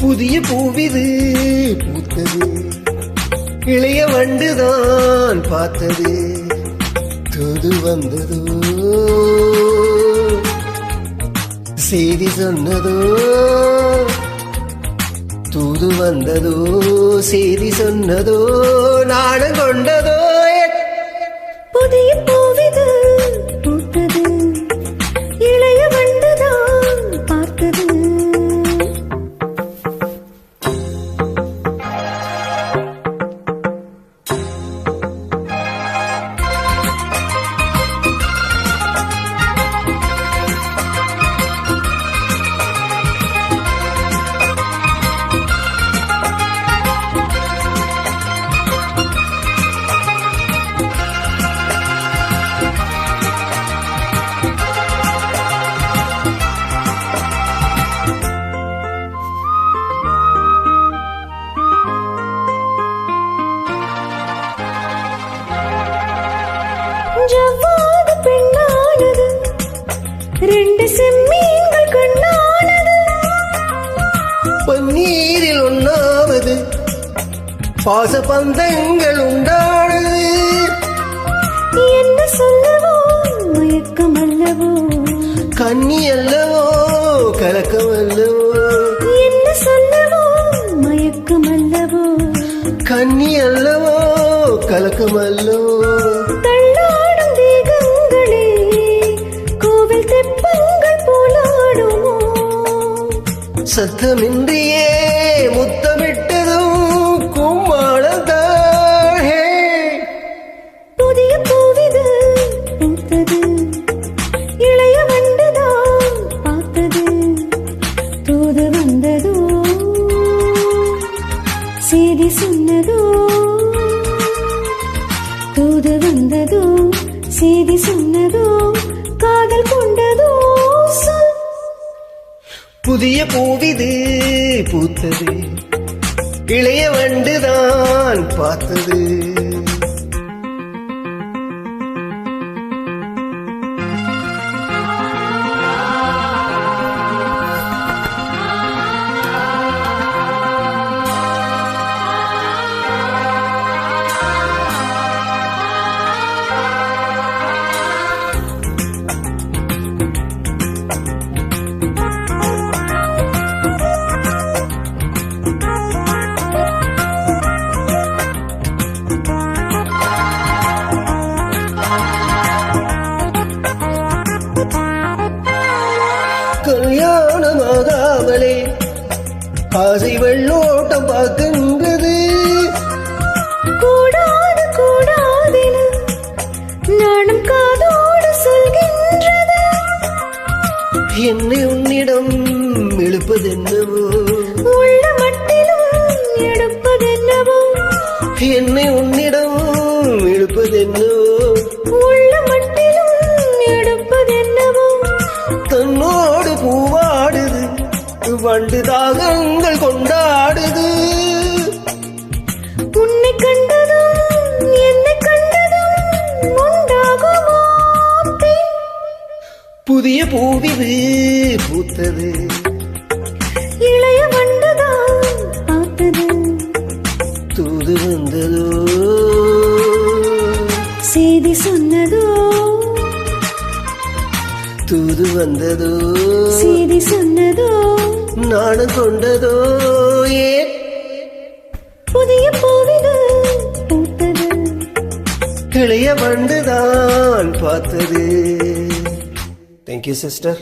புதிய பூவிது பூத்தது. இளைய வண்டுதான் பார்த்தது. தூது வந்ததோ. செய்தி சொன்னதோ. தூது வந்ததோ. செய்தி சொன்னதோ. நாணம் கொண்டதோ. பன்னீரில் ஒன்றாவது பாச பந்தங்கள் உண்டானது என்ன சொல்லவோ மயக்கம் அல்லவோ? கன்னி அல்லவோ கலக்கம் அல்லவோ என்ன சொல்லவோ மயக்கம் அல்லவோ? கன்னி அல்லவோ கலக்கம் அல்லவோ தள்ளாடும் செய்தி சொன்னதோ தூது வந்ததோ செய்தி சொன்னதோ காதல் கொண்டதோ சொல் புதிய பூவிது பூத்தது. இளைய வண்டுதான் பார்த்தது. கல்யாணமாகாமலே. ஆசை வெள்ளோட்டம் பார்க்கின்றது. கூடாது கூடாதென நானும் காதோடு சொல்கின்றது. என்னை உன்னிடம் இழுப்பதென்னவோ உள்ள மட்டிலும் எடுப்பதென்னவோ? என்னை உன்னிடம் இழுப்பதென்னவோ உள்ள வண்டு தாகங்கள் கொண்டாடுது. உன்னை கண்டதும் என்னை கண்டதும் உண்டாகுமோ? புதிய பூவிது பூத்தது. இளைய வண்டுதான் பார்த்தது. தூது வந்ததோ? செய்தி சொன்னதோ? தூது வந்ததோ? செய்தி சொன்னதோ? நாணம் கொண்டதோ ஏன் புதிய பூவிது பூத்தது. கிளைய வண்டுதான் பார்த்தது. Thank you sister